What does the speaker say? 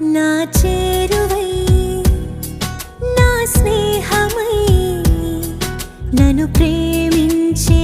నా చేరువై నా స్నేహమై నన్ను ప్రేమించే